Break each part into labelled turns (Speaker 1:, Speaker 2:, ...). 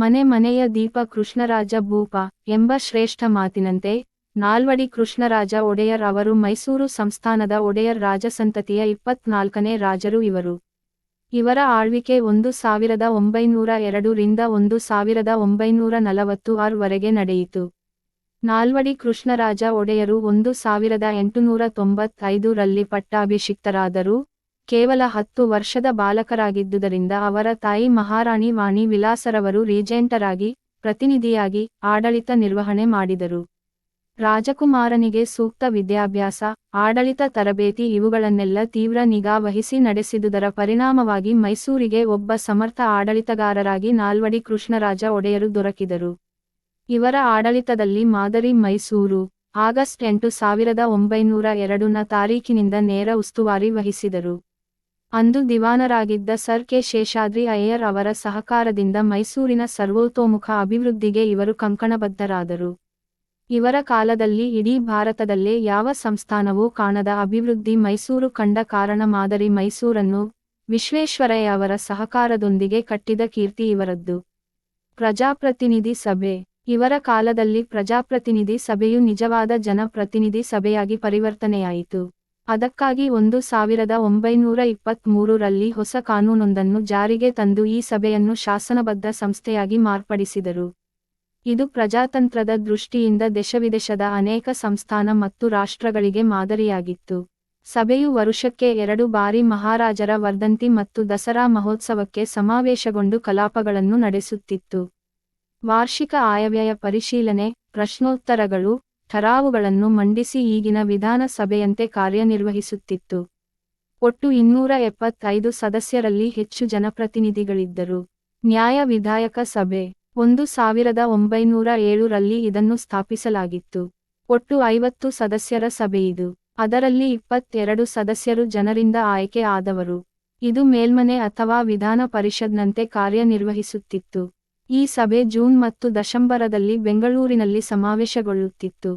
Speaker 1: ಮನೆ ಮನೆಯ ದೀಪ ಕೃಷ್ಣರಾಜ ಭೂಪ ಎಂಬ ಶ್ರೇಷ್ಠ ಮಾತಿನಂತೆ, ನಾಲ್ವಡಿ ಕೃಷ್ಣರಾಜ ಒಡೆಯರ್ ಅವರು ಮೈಸೂರು ಸಂಸ್ಥಾನದ ಒಡೆಯರ್ ರಾಜಸಂತತಿಯ ಇಪ್ಪತ್ನಾಲ್ಕನೇ ರಾಜರು ಇವರು. ಇವರ ಆಳ್ವಿಕೆ ಒಂದು ಸಾವಿರದ ಒಂಬೈನೂರ ಎರಡು ರಿಂದ ಒಂದು ಸಾವಿರದ ಒಂಬೈನೂರ ನಲವತ್ತು ಆರ್ ವರೆಗೆ ನಡೆಯಿತು. ನಾಲ್ವಡಿ ಕೃಷ್ಣರಾಜ ಒಡೆಯರು ಒಂದು ಸಾವಿರದ ಎಂಟುನೂರ ತೊಂಬತ್ತೈದು ರಲ್ಲಿ ಪಟ್ಟಾಭಿಷಿಕ್ತರಾದರೂ. ಕೇವಲ ಹತ್ತು ವರ್ಷದ ಬಾಲಕರಾಗಿದ್ದುದರಿಂದ ಅವರ ತಾಯಿ ಮಹಾರಾಣಿ ವಾಣಿ ವಿಲಾಸರವರು ರೀಜೆಂಟರಾಗಿ, ಪ್ರತಿನಿಧಿಯಾಗಿ ಆಡಳಿತ ನಿರ್ವಹಣೆ ಮಾಡಿದರು. ರಾಜಕುಮಾರನಿಗೆ ಸೂಕ್ತ ವಿದ್ಯಾಭ್ಯಾಸ, ಆಡಳಿತ ತರಬೇತಿ ಇವುಗಳನ್ನೆಲ್ಲ ತೀವ್ರ ನಿಗಾ ವಹಿಸಿ ನಡೆಸಿದುದರ ಪರಿಣಾಮವಾಗಿ ಮೈಸೂರಿಗೆ ಒಬ್ಬ ಸಮರ್ಥ ಆಡಳಿತಗಾರರಾಗಿ ನಾಲ್ವಡಿ ಕೃಷ್ಣರಾಜ ಒಡೆಯರು ದೊರಕಿದರು. ಇವರ ಆಡಳಿತದಲ್ಲಿ ಮಾದರಿ ಮೈಸೂರು, ಆಗಸ್ಟ್ ಎಂಟು ಸಾವಿರದ ಒಂಬೈನೂರ ಎರಡನ ತಾರೀಖಿನಿಂದ ನೇರ ಉಸ್ತುವಾರಿ ವಹಿಸಿದರು. ಅಂದು ದಿವಾನರಾಗಿದ್ದ ಸರ್ ಕೆ. ಶೇಷಾದ್ರಿ ಅಯ್ಯರ್ ಅವರ ಸಹಕಾರದಿಂದ ಮೈಸೂರಿನ ಸರ್ವೋತೋಮುಖ ಅಭಿವೃದ್ಧಿಗೆ ಇವರು ಕಂಕಣಬದ್ಧರಾದರು. ಇವರ ಕಾಲದಲ್ಲಿ ಇಡೀ ಭಾರತದಲ್ಲೇ ಯಾವ ಸಂಸ್ಥಾನವೂ ಕಾಣದ ಅಭಿವೃದ್ಧಿ ಮೈಸೂರು ಕಂಡ ಕಾರಣ ಮಾದರಿ ಮೈಸೂರನ್ನು ವಿಶ್ವೇಶ್ವರಯ್ಯ ಅವರ ಸಹಕಾರದೊಂದಿಗೆ ಕಟ್ಟಿದ ಕೀರ್ತಿ ಇವರದ್ದು. ಪ್ರಜಾಪ್ರತಿನಿಧಿ ಸಭೆ. ಇವರ ಕಾಲದಲ್ಲಿ ಪ್ರಜಾಪ್ರತಿನಿಧಿ ಸಭೆಯು ನಿಜವಾದ ಜನಪ್ರತಿನಿಧಿ ಸಭೆಯಾಗಿ ಪರಿವರ್ತನೆಯಾಯಿತು. ಅದಕ್ಕಾಗಿ ಒಂದು ಸಾವಿರದ ಒಂಬೈನೂರ ಇಪ್ಪತ್ಮೂರು ರಲ್ಲಿ ಹೊಸ ಕಾನೂನೊಂದನ್ನು ಜಾರಿಗೆ ತಂದು ಈ ಸಭೆಯನ್ನು ಶಾಸನಬದ್ಧ ಸಂಸ್ಥೆಯಾಗಿ ಮಾರ್ಪಡಿಸಿದರು. ಇದು ಪ್ರಜಾತಂತ್ರದ ದೃಷ್ಟಿಯಿಂದ ದೇಶವಿದೇಶದ ಅನೇಕ ಸಂಸ್ಥಾನ ಮತ್ತು ರಾಷ್ಟ್ರಗಳಿಗೆ ಮಾದರಿಯಾಗಿತ್ತು. ಸಭೆಯು ವರುಷಕ್ಕೆ ಎರಡು ಬಾರಿ ಮಹಾರಾಜರ ವರ್ಧಂತಿ ಮತ್ತು ದಸರಾ ಮಹೋತ್ಸವಕ್ಕೆ ಸಮಾವೇಶಗೊಂಡು ಕಲಾಪಗಳನ್ನು ನಡೆಸುತ್ತಿತ್ತು. ವಾರ್ಷಿಕ ಆಯವ್ಯಯ ಪರಿಶೀಲನೆ, ಪ್ರಶ್ನೋತ್ತರಗಳು ಠರಾವುಗಳನ್ನು ಮಂಡಿಸಿ ಈಗಿನ ವಿಧಾನಸಭೆಯಂತೆ ಕಾರ್ಯನಿರ್ವಹಿಸುತ್ತಿತ್ತು. ಒಟ್ಟು ಇನ್ನೂರ ಎಪ್ಪತ್ತೈದು ಸದಸ್ಯರಲ್ಲಿ ಹೆಚ್ಚು ಜನಪ್ರತಿನಿಧಿಗಳಿದ್ದರು. ನ್ಯಾಯ ವಿಧಾಯಕ ಸಭೆ ಒಂದು ಸಾವಿರದ ಒಂಬೈನೂರ ಏಳು ರಲ್ಲಿ ಇದನ್ನು ಸ್ಥಾಪಿಸಲಾಗಿತ್ತು. ಒಟ್ಟು ಐವತ್ತು ಸದಸ್ಯರ ಸಭೆಯಿದು ಅದರಲ್ಲಿ ಇಪ್ಪತ್ತೆರಡು ಸದಸ್ಯರು ಜನರಿಂದ ಆಯ್ಕೆ ಆದವರು. ಇದು ಮೇಲ್ಮನೆ ಅಥವಾ ವಿಧಾನ ಪರಿಷದ್ನಂತೆ ಕಾರ್ಯನಿರ್ವಹಿಸುತ್ತಿತ್ತು. ಈ ಸಭೆ ಜೂನ್ ಮತ್ತು ದಶಂಬರದಲ್ಲಿ ಬೆಂಗಳೂರಿನಲ್ಲಿ ಸಮಾವೇಶಗೊಳ್ಳುತ್ತಿತ್ತು.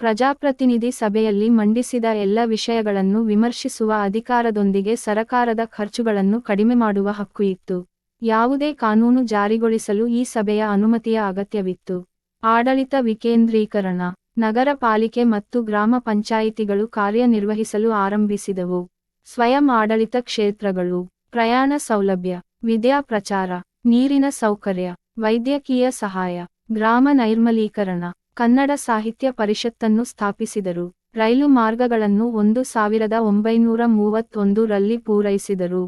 Speaker 1: ಪ್ರಜಾಪ್ರತಿನಿಧಿ ಸಭೆಯಲ್ಲಿ ಮಂಡಿಸಿದ ಎಲ್ಲ ವಿಷಯಗಳನ್ನು ವಿಮರ್ಶಿಸುವ ಅಧಿಕಾರದೊಂದಿಗೆ ಸರಕಾರದ ಖರ್ಚುಗಳನ್ನು ಕಡಿಮೆ ಮಾಡುವ ಹಕ್ಕು ಇತ್ತು. ಯಾವುದೇ ಕಾನೂನು ಜಾರಿಗೊಳಿಸಲು ಈ ಸಭೆಯ ಅನುಮತಿಯ ಅಗತ್ಯವಿತ್ತು. ಆಡಳಿತ ವಿಕೇಂದ್ರೀಕರಣ, ನಗರ ಪಾಲಿಕೆ ಮತ್ತು ಗ್ರಾಮ ಪಂಚಾಯಿತಿಗಳು ಕಾರ್ಯನಿರ್ವಹಿಸಲು ಆರಂಭಿಸಿದವು. ಸ್ವಯಂ ಆಡಳಿತ ಕ್ಷೇತ್ರಗಳು, ಪ್ರಯಾಣ ಸೌಲಭ್ಯ, ವಿದ್ಯಾ ಪ್ರಚಾರ, ನೀರಿನ ಸೌಕರ್ಯ ವೈದ್ಯಕೀಯ ಸಹಾಯ, ಗ್ರಾಮ ನೈರ್ಮಲೀಕರಣ, ಕನ್ನಡ ಸಾಹಿತ್ಯ ಪರಿಷತ್ತನ್ನು ಸ್ಥಾಪಿಸಿದರು. ರೈಲು ಮಾರ್ಗಗಳನ್ನು ಒಂದು ಸಾವಿರದ ಒಂಬೈನೂರ ಮೂವತ್ತೊಂದು ರಲ್ಲಿ ಪೂರೈಸಿದರು.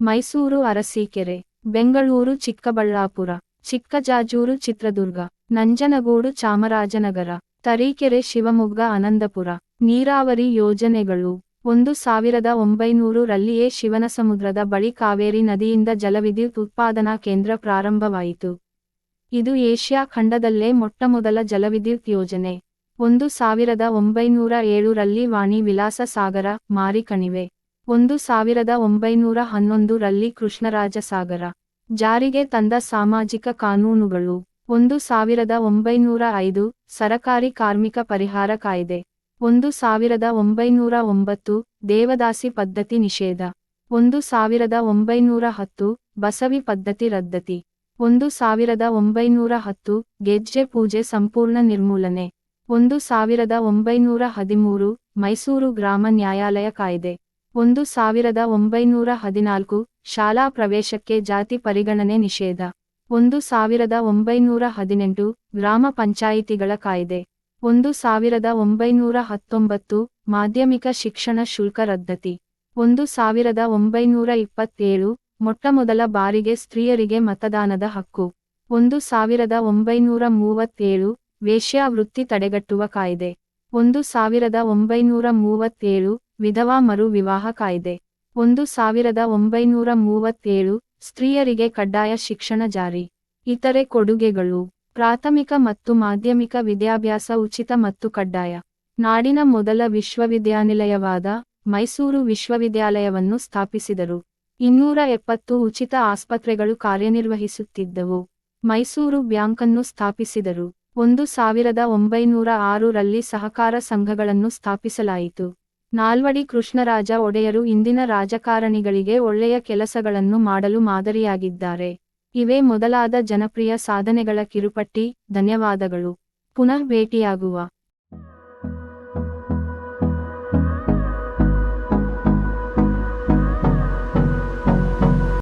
Speaker 1: ಮೈಸೂರು ಅರಸೀಕೆರೆ, ಬೆಂಗಳೂರು ಚಿಕ್ಕಬಳ್ಳಾಪುರ, ಚಿಕ್ಕಜಾಜೂರು ಚಿತ್ರದುರ್ಗ, ನಂಜನಗೂಡು ಚಾಮರಾಜನಗರ, ತರೀಕೆರೆ ಶಿವಮೊಗ್ಗ ಅನಂದಪುರ ನೀರಾವರಿ ಯೋಜನೆಗಳು. ಒಂದು ಸಾವಿರದ ಒಂಬೈನೂರು ರಲ್ಲಿಯೇ ಶಿವನಸಮುದ್ರದ ಬಳಿ ಕಾವೇರಿ ನದಿಯಿಂದ ಜಲವಿದ್ಯುತ್ ಉತ್ಪಾದನಾ ಕೇಂದ್ರ ಪ್ರಾರಂಭವಾಯಿತು. ಇದು ಏಷ್ಯಾ ಖಂಡದಲ್ಲೇ ಮೊಟ್ಟಮೊದಲ ಜಲವಿದ್ಯುತ್ ಯೋಜನೆ. ಒಂದು ಸಾವಿರದ ಒಂಬೈನೂರ ಏಳು ರಲ್ಲಿ ವಾಣಿ ವಿಲಾಸ ಸಾಗರ ಮಾರಿಕಣಿವೆ ಒಂದು ಸಾವಿರದ ಒಂಬೈನೂರ ಹನ್ನೊಂದರಲ್ಲಿ ಕೃಷ್ಣರಾಜ ಸಾಗರ. ಜಾರಿಗೆ ತಂದ ಸಾಮಾಜಿಕ ಕಾನೂನುಗಳು. ಒಂದು ಸಾವಿರದ ಒಂಬೈನೂರ ಐದು ಸರಕಾರಿ ಕಾರ್ಮಿಕ ಪರಿಹಾರ ಕಾಯ್ದೆ. ಒಂದು ಸಾವಿರದ ಒಂಬೈನೂರ ಒಂಬತ್ತು ದೇವದಾಸಿ ಪದ್ಧತಿ ನಿಷೇಧ. ಒಂದು ಸಾವಿರದ ಒಂಬೈನೂರ ಹತ್ತು ಬಸವಿ ಪದ್ಧತಿ ರದ್ದತಿ. ಒಂದು ಸಾವಿರದ ಒಂಬೈನೂರ ಹತ್ತು ಗೆಜ್ಜೆ ಪೂಜೆ ಸಂಪೂರ್ಣ ನಿರ್ಮೂಲನೆ. ಒಂದು ಸಾವಿರದ ಒಂಬೈನೂರ ಹದಿಮೂರು ಮೈಸೂರು ಗ್ರಾಮ ನ್ಯಾಯಾಲಯ ಕಾಯ್ದೆ. ಒಂದು ಸಾವಿರದ ಒಂಬೈನೂರ ಹದಿನಾಲ್ಕು ಶಾಲಾ ಪ್ರವೇಶಕ್ಕೆ ಜಾತಿ ಪರಿಗಣನೆ ನಿಷೇಧ. ಒಂದು ಸಾವಿರದ ಒಂಬೈನೂರ ಹದಿನೆಂಟು ಗ್ರಾಮ ಪಂಚಾಯಿತಿಗಳ ಕಾಯ್ದೆ. ಒಂದು ಸಾವಿರದ ಒಂಬೈನೂರ ಹತ್ತೊಂಬತ್ತು ಮಾಧ್ಯಮಿಕ ಶಿಕ್ಷಣ ಶುಲ್ಕ ರದ್ದತಿ. ಒಂದು ಸಾವಿರದ ಒಂಬೈನೂರ ಇಪ್ಪತ್ತೇಳು ಮೊಟ್ಟಮೊದಲ ಬಾರಿಗೆ ಸ್ತ್ರೀಯರಿಗೆ ಮತದಾನದ ಹಕ್ಕು. ಒಂದು ಸಾವಿರದ ಒಂಬೈನೂರ ಮೂವತ್ತೇಳು ವೇಶ್ಯಾವೃತ್ತಿ ತಡೆಗಟ್ಟುವ ಕಾಯ್ದೆ. ಒಂದು ಸಾವಿರದ ಒಂಬೈನೂರ ಮೂವತ್ತೇಳು ವಿಧವಾ ಮರು ವಿವಾಹ ಕಾಯ್ದೆ. ಒಂದು ಸಾವಿರದ ಒಂಬೈನೂರ ಮೂವತ್ತೇಳು ಸ್ತ್ರೀಯರಿಗೆ ಕಡ್ಡಾಯ ಶಿಕ್ಷಣ ಜಾರಿ. ಇತರೆ ಕೊಡುಗೆಗಳು. ಪ್ರಾಥಮಿಕ ಮತ್ತು ಮಾಧ್ಯಮಿಕ ವಿದ್ಯಾಭ್ಯಾಸ ಉಚಿತ ಮತ್ತು ಕಡ್ಡಾಯ. ನಾಡಿನ ಮೊದಲ ವಿಶ್ವವಿದ್ಯಾನಿಲಯವಾದ ಮೈಸೂರು ವಿಶ್ವವಿದ್ಯಾಲಯವನ್ನು ಸ್ಥಾಪಿಸಿದರು. ಇನ್ನೂರ ಎಪ್ಪತ್ತು ಉಚಿತ ಆಸ್ಪತ್ರೆಗಳು ಕಾರ್ಯನಿರ್ವಹಿಸುತ್ತಿದ್ದವು. ಮೈಸೂರು ಬ್ಯಾಂಕನ್ನು ಸ್ಥಾಪಿಸಿದರು. ಒಂದು ಸಾವಿರದ ಒಂಬೈನೂರ ಆರು ರಲ್ಲಿ ಸಹಕಾರ ಸಂಘಗಳನ್ನು ಸ್ಥಾಪಿಸಲಾಯಿತು. ನಾಲ್ವಡಿ ಕೃಷ್ಣರಾಜ ಒಡೆಯರು ಇಂದಿನ ರಾಜಕಾರಣಿಗಳಿಗೆ ಒಳ್ಳೆಯ ಕೆಲಸಗಳನ್ನು ಮಾಡಲು ಮಾದರಿಯಾಗಿದ್ದಾರೆ. ಇವೇ ಮೊದಲಾದ ಜನಪ್ರಿಯ ಸಾಧನೆಗಳ ಕಿರುಪಟ್ಟಿ. ಧನ್ಯವಾದಗಳು. ಪುನಃ ಭೇಟಿಯಾಗುವ.